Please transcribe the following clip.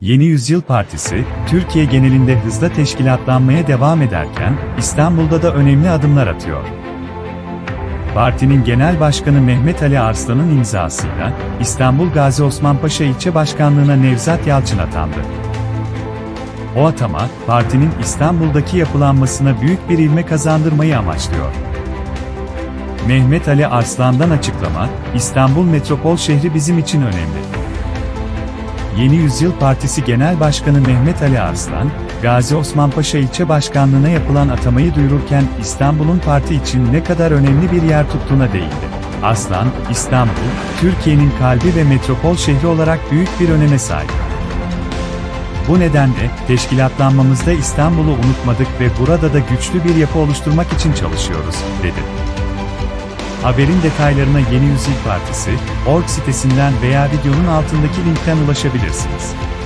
Yeni Yüzyıl Partisi, Türkiye genelinde hızla teşkilatlanmaya devam ederken, İstanbul'da da önemli adımlar atıyor. Partinin Genel Başkanı Mehmet Ali Arslan'ın imzasıyla, İstanbul Gazi Osman Paşa İlçe Başkanlığı'na Nevzat Yalçın atandı. O atama, partinin İstanbul'daki yapılanmasına büyük bir ivme kazandırmayı amaçlıyor. Mehmet Ali Arslan'dan açıklama, İstanbul metropol şehri bizim için önemli. Yeni Yüzyıl Partisi Genel Başkanı Mehmet Ali Arslan, Gazi Osman Paşa ilçe başkanlığına yapılan atamayı duyururken İstanbul'un parti için ne kadar önemli bir yer tuttuğuna değindi. Arslan, İstanbul, Türkiye'nin kalbi ve metropol şehri olarak büyük bir öneme sahip. Bu nedenle, teşkilatlanmamızda İstanbul'u unutmadık ve burada da güçlü bir yapı oluşturmak için çalışıyoruz, dedi. Haberin detaylarına Yeni Yüzyıl Partisi, org sitesinden veya videonun altındaki linkten ulaşabilirsiniz.